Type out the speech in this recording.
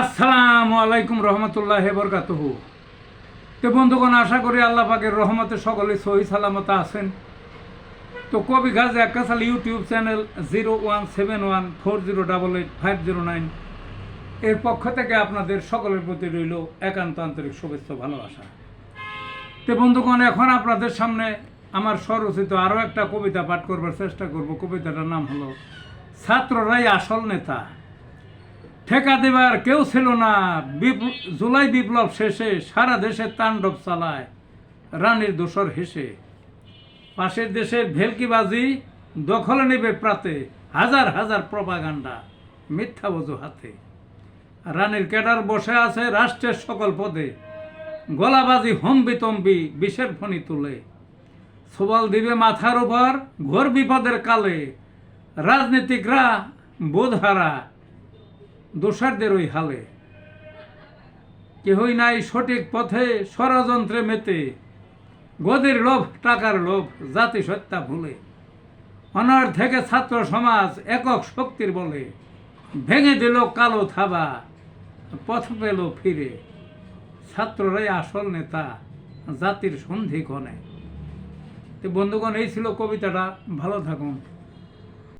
আসসালামু আলাইকুম রহমতুল্লাহ বরকাতহু। তো বন্ধুগণ, আশা করি আল্লাহ পাকের রহমতে সকলে সহি সালামত আছেন। তো কবি গাছ একাশাল YouTube channel zero one seven one four zero double eight five zero nine এর পক্ষ থেকে আপনাদের সকলের প্রতি রইল একান্ত আন্তরিক শুভেচ্ছা ভালোবাসা। তো বন্ধুগণ, এখন আপনাদের সামনে আমার স্বরচিত আরও একটা কবিতা পাঠ করবার চেষ্টা করব। কবিতাটার নাম হলো ছাত্ররাই আসল নেতা। ঠেকা দেবার কেউ ছিল না। জুলাই বিপ্লব শেষে সারা দেশে তাণ্ডব চালায়, রানীর দোসর হেসে। পাশের দেশের ভেলকিবাজি, দখলে নেবে প্রাতে হাজার হাজার প্রপাগান্ডা, মিথ্যা হাতে রানীর ক্যাডার বসে আছে রাষ্ট্রের সকল পদে, গলাবাজি হম্বি তম্বি বিষের ফণি তুলে। সবল দিবে মাথার উপর ঘোর বিপদের কালে, রাজনীতিকরা বোধহারা দোষারদের ওই হালে। কেহই নাই সঠিক পথে ষড়যন্ত্রে মেতে। গদির লোভ, টাকার লোভ জাতি সত্তা ভুলে। অনার থেকে ছাত্র সমাজ একক শক্তির বলে। ভেঙে দিল কালো থাবা পথ পেল ফিরে। ছাত্ররাই আসল নেতা, জাতির সন্ধি কনে। তো বন্ধুগণ, এই ছিল কবিতাটা। ভালো থাকুন।